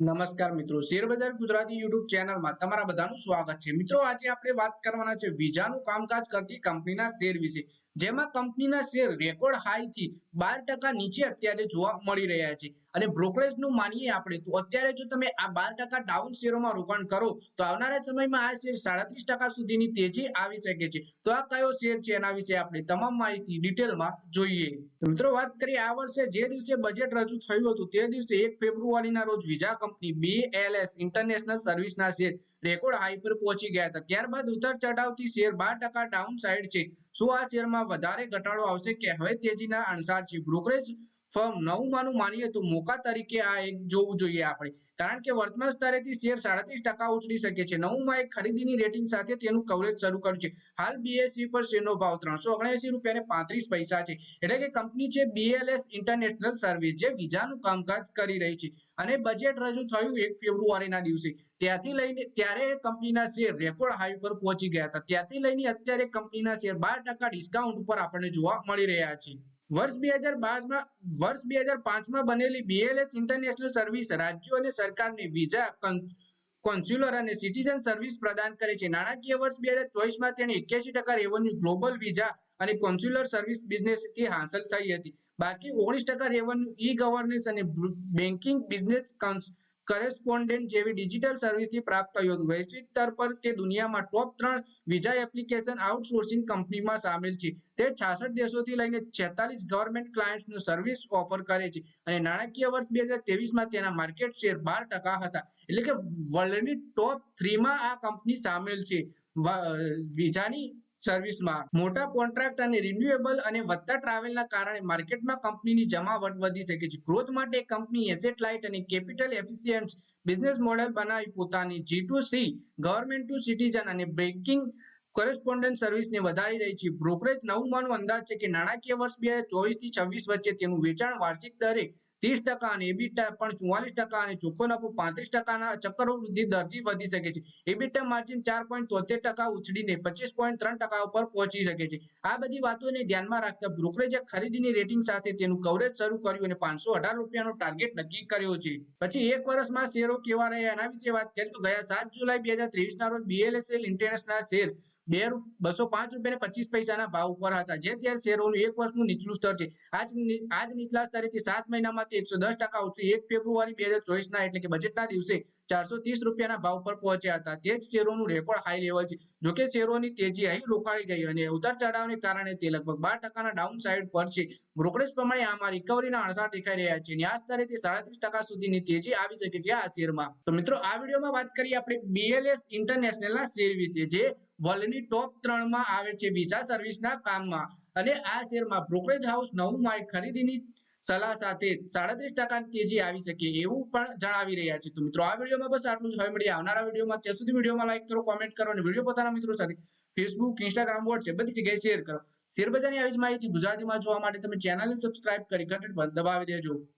નમસ્કાર મિત્રો. શેરબજાર ગુજરાતી યુટ્યુબ ચેનલમાં તમારા બધાનું સ્વાગત છે. મિત્રો, આજે આપણે વાત કરવાના છે વિઝાનું કામકાજ કરતી કંપનીના શેર વિશે. જેમાં કંપનીના શેર રેકોર્ડ હાઈથી બાર ટકા નીચે અત્યારે જોવા મળી રહ્યા છે. અને બ્રોકરેજનું માનીએ આપણે તો અત્યારે જો તમે આ બાર ટકા ડાઉન શેરોમાં રોકાણ કરો, તો આવનારા સમયમાં આ શેર સાડત્રીસ ટકા સુધીની તેજી આવી શકે છે. તો આ કયો શેર છે એના વિશે આપણે તમામ માહિતી ડિટેલમાં જોઈએ. મિત્રો વાત કરીએ આ વર્ષે જે દિવસે બજેટ રજૂ થયું હતું તે દિવસે એક ફેબ્રુઆરીના રોજ વિઝા કંપની બીએલએસ ઇન્ટરનેશનલ સર્વિસના શેર રેકોર્ડ હાઈ પર પહોંચી ગયા હતા. ત્યારબાદ ઉતર ચઢાવથી શેર બાર ટકા ડાઉન સાઇડ છે. શું આ શેરમાં વધારે ઘટાડો આવશે કે હવે તેજીના અણસાર છે. બ્રોકરેજ ફર્મ નવમાનું માનીએ તો મોકા તરીકે આ એક જોવું જોઈએ આપણે. કારણ કે વર્તમાન સ્તરેથી શેર સાડત્રીસ ટકા ઉછળી શકે છે. નવમાં એક ખરીદીની રેટિંગ સાથે તેનું કવરેજ શરૂ કર્યું છે. હાલ બીએસસી પર શેરનો ભાવ ત્રણસો ઓગણસી રૂપિયા પાંત્રીસ પૈસા છે. એટલે કે કંપની છે બીએલએસ ઇન્ટરનેશનલ સર્વિસ જે વિઝાનું કામકાજ કરી રહી છે. અને બજેટ રજૂ થયું એક ફેબ્રુઆરીના દિવસે. ત્યાંથી લઈને ત્યારે કંપનીના શેર રેકોર્ડ હાઈ પર પહોંચી ગયા હતા. ત્યાંથી લઈને અત્યારે કંપનીના શેર બાર ટકા ડિસ્કાઉન્ટ ઉપર આપણને જોવા મળી રહ્યા છે. વર્ષ બે હજાર બારમાં, વર્ષ બે હજાર પાંચમાં બનેલી બીએલએસ ઇન્ટરનેશનલ સર્વિસ રાજ્યો અને સરકારને વિઝા કોન્સ્યુલર અને સિટીઝન સર્વિસ પ્રદાન કરે છે. નાણાકીય વર્ષ બે હજાર ચોવીસમાં તેણે એક્યાસી ટકા રેવન્યુ ગ્લોબલ વિઝા અને કોન્સ્યુલર સર્વિસ બિઝનેસથી હાંસલ થઈ હતી. બાકી ઓગણીસ ટકા રેવન્યુ ઈ ગવર્નન્સ અને બેન્કિંગ બિઝનેસ કરેસ્પોન્ડન્ટ જેવી ડિજિટલ સર્વિસથી પ્રાપ્ત થયું હતું. વૈશ્વિક સ્તર પર તે દુનિયામાં ટોપ ત્રણ વિઝા એપ્લિકેશન આઉટસોર્સિંગ કંપનીમાં સામેલ છે. તે છાસઠ દેશોથી લઈને છેતાલીસ ગવર્મેન્ટ ક્લાયન્ટ્સનું સર્વિસ ઓફર કરે છે. અને નાણાકીય વર્ષ બે હજાર તેવીસમાં તેના માર્કેટ શેર બાર ટકા હતા. એટલે કે વર્લ્ડની ટોપ થ્રીમાં આ કંપની સામેલ છે. વિઝાની સર્વિસમાં મોટા કોન્ટ્રાક્ટ અને રિન્યુએબલ અને વધતા ટ્રાવેલના કારણે માર્કેટમાં કંપનીની જમાવટ વધી શકે છે. ગ્રોથ માટે કંપની એસેટ લાઇટ અને કેપિટલ એફિશિયન્ટ બિઝનેસ મોડેલ બનાવી પોતાની G to C government to citizen અને બેન્કિંગ કોરેસ્પોન્ડન્ટ સર્વિસને વધારી રહી છે. બ્રોકરેજ નવમાનો અંદાજ છે કે નાણાકીય વર્ષ બે હજાર ચોવીસથી છવ્વીસ વચ્ચે તેનું વેચાણ વાર્ષિક દરે ત્રીસ ટકા અને એબીટા પણ ચુમ્માલીસ ટકા અને ચોખ્ખો નફો પાંત્રીસ ટકાના ચક્રવૃદ્ધિ દરથી વધી શકે છે. એબીટા માર્જિન ચાર પોઈન્ટ તોતેર ટકા ઉછળીને પચીસ પોઈન્ટ ત્રણ ટકા ઉપર પહોંચી શકે છે. આ બધી વાતોને ધ્યાનમાં રાખતા બ્રોકરેજે ખરીદીની રેટિંગ સાથે તેનું કવરેજ શરૂ કર્યું અને પાંચસો અઢાર રૂપિયાનો ટાર્ગેટ નક્કી કર્યો છે. પછી એક વર્ષમાં શેરો કેવા રહ્યા એના વિશે વાત કરીએ તો ગયા સાત જુલાઈ બે હજાર ત્રેવીસ ના રોજ બીએલએસએલ ઇન્ટરનેશનલ શેર બે બસો પાંચ રૂપિયા પચીસ પૈસાના ભાવ ઉપર હતા. જે ત્યારે શેરોનું એક વર્ષનું નીચલું સ્તર છે. આજ આજ નીચલા સ્તરેથી સાત મહિનામાં એકસો દસ ટકા ઉછળી એક ફેબ્રુઆરી બે હજાર ચોવીસના એટલે કે બજેટના દિવસે ચારસો ત્રીસ રૂપિયાના ભાવ પર પહોંચ્યા હતા. તે જ શેરોનું રેકોર્ડ હાઈ લેવલ છે. જોકે શેરોની તેજી અહીં રોકાઈ ગઈ અને ઉતાર ચઢાવને કારણે તે લગભગ બાર ટકાના ડાઉન સાઇડ પર છે. બ્રોકરેજ પ્રમાણે આમાં રિકવરીના અણસાર દેખાઈ રહ્યા છે અને આ સ્તરેથી સાડત્રીસ ટકા સુધીની તેજી આવી શકે છે આ શેરમાં. તો મિત્રો, આ વિડીયોમાં વાત કરીએ આપણે બીએલએસ ઇન્ટરનેશનલના શેર વિશે જે વર્લ્ડની ટોપ ત્રણમાં આવે છે વિઝા સર્વિસના કામમાં. અને આ શેરમાં બ્રોકરેજ હાઉસ નવું માઇક ખરીદીની સલાહ સાથે સાડત્રીસ ટકા તેજી આવી શકે એવું પણ જણાવી રહ્યા છે તો મિત્રો, આ વિડીયોમાં બસ આટલું જ. હવે મળીએ આવનારા વિડીયોમાં. ત્યાં સુધી વિડીયોમાં લાઈક કરો કોમેન્ટ કરો અને વીડિયો પોતાના મિત્રો સાથે ફેસબુક ઇન્સ્ટાગ્રામ વોટ્સએપ બધી જગ્યાએ શેર કરો. શેરબજારની આવી જ માહિતી ગુજરાતીમાં જોવા માટે તમે ચેનલને સબસ્ક્રાઇબ કરી ઘંટડી દબાવી દેજો.